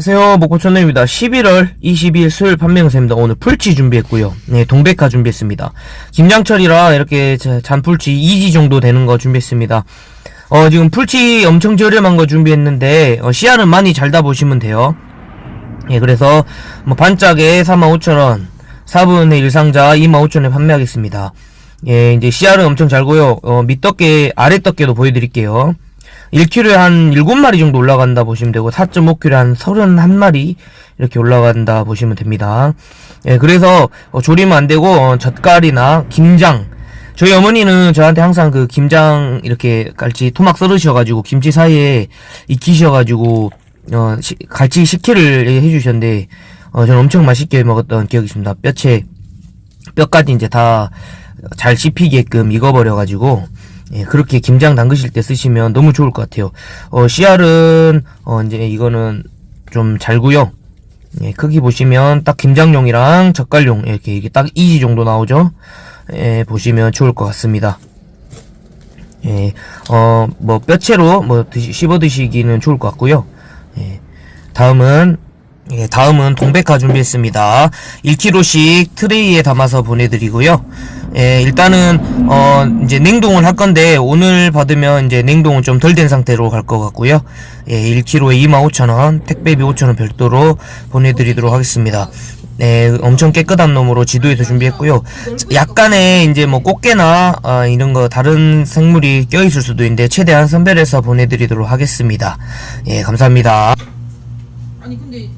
안녕하세요. 목포천내입니다. 11월 22일 수요일 판매 영상입니다. 오늘 풀치 준비했고요. 네 동백화 준비했습니다. 김장철이라 이렇게 자- 잔풀치 2지 정도 되는 거 준비했습니다. 어 지금 풀치 엄청 저렴한 거 준비했는데 어, 씨알은 많이 잘다 보시면 돼요. 예 그래서 뭐 반짝에 45,000원 4분의 1 상자 25,000원에 판매하겠습니다. 예 이제 씨알은 엄청 잘고요. 어 밑덮개 아랫덮개도 보여드릴게요 1kg에 한 7마리 정도 올라간다 보시면 되고 4.5kg에 한 31마리 이렇게 올라간다 보시면 됩니다. 예, 그래서 어, 조리면 안 되고 어, 젓갈이나 김장 저희 어머니는 저한테 항상 그 김장 이렇게 갈치 토막 썰으셔가지고 김치 사이에 익히셔가지고 어 시- 갈치 식혜를 해주셨는데 어 저는 엄청 맛있게 먹었던 기억이 있습니다. 뼈채 뼈까지 이제 다 잘 씹히게끔 익어버려가지고 예, 그렇게 김장 담그실 때 쓰시면 너무 좋을 것 같아요. 어, 씨알은 어, 이제 이거는 좀 잘고요. 예, 크기 보시면 딱 김장용이랑 젓갈용 이렇게 이게 딱 2지 정도 나오죠. 예, 보시면 좋을 것 같습니다. 예, 어, 뭐 뼈채로 뭐 드시, 씹어 드시기는 좋을 것 같고요. 예, 다음은 예, 다음은 동백화 준비했습니다. 1kg씩 트레이에 담아서 보내드리고요. 예, 일단은 어 이제 냉동을 할 건데 오늘 받으면 이제 냉동은 좀 덜 된 상태로 갈 것 같고요. 예, 1kg에 25,000원, 택배비 5,000원 별도로 보내드리도록 하겠습니다. 네, 엄청 깨끗한 놈으로 지도에서 준비했고요. 약간의 이제 뭐 꽃게나 어, 이런 거 다른 생물이 껴있을 수도 있는데 최대한 선별해서 보내드리도록 하겠습니다. 예, 감사합니다. 아니 근데